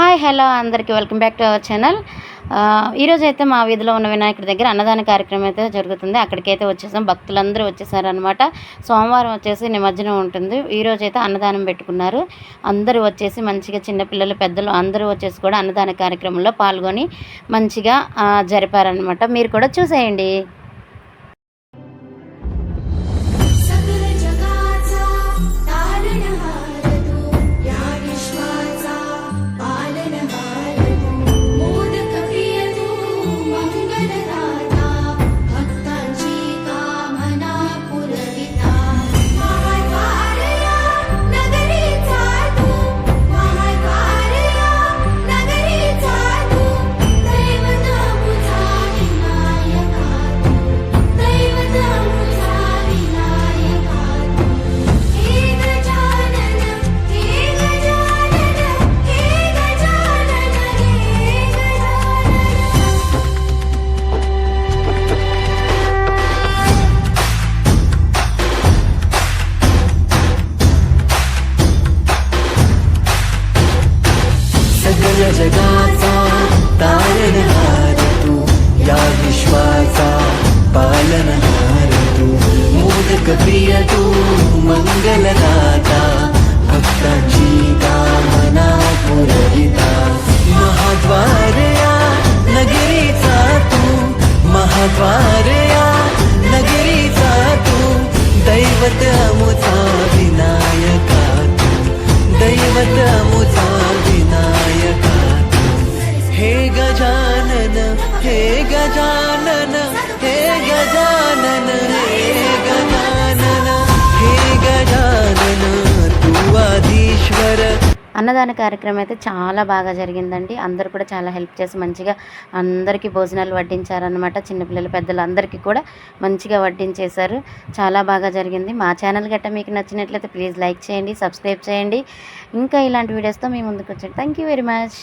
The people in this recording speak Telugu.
హాయ్ హలో అందరికీ welcome back to our channel. ఈరోజు అయితే మా వీధిలో ఉన్న వినాయకుడి దగ్గర అన్నదాన కార్యక్రమం అయితే జరుగుతుంది. అక్కడికైతే వచ్చేసాం. భక్తులందరూ వచ్చేసారనమాట సోమవారం వచ్చేసి నిమజ్జనం ఉంటుంది. ఈరోజు అయితే అన్నదానం పెట్టుకున్నారు. అందరూ వచ్చేసి మంచిగా చిన్నపిల్లలు పెద్దలు అందరూ వచ్చేసి కూడా అన్నదాన కార్యక్రమంలో పాల్గొని మంచిగా జరిపారనమాట మీరు కూడా చూసేయండి. மங்களராஜ या जगाचा तारणहार तू या विश्वाचा पालनहार तू. मोदक प्रिय तू मंगलदाता भक्ताची कामना पुरविता महाद्वारया नगरीचा तू महाद्वारया नगरीचा तू. दैवत अमुचा विनायका तू. दैवत अमुचा గజానన హే గజానన హే గజానన హే గజానన హే గజానన తువాదీశ్వర అన్నదాన కార్యక్రమం అయితే చాలా బాగా జరిగిందండి. అందరూ కూడా చాలా హెల్ప్ చేసి మంచిగా అందరికీ భోజనాలు వడ్డించారనమాట చిన్నపిల్లలు పెద్దలు అందరికీ కూడా మంచిగా వడ్డించేశారు. చాలా బాగా జరిగింది. మా ఛానల్ గట్టా మీకు నచ్చినట్లయితే ప్లీజ్ లైక్ చేయండి సబ్స్క్రైబ్ చేయండి. ఇంకా ఇలాంటి వీడియోస్తో మీ ముందుకు వచ్చాడు థ్యాంక్ యూ వెరీ మచ్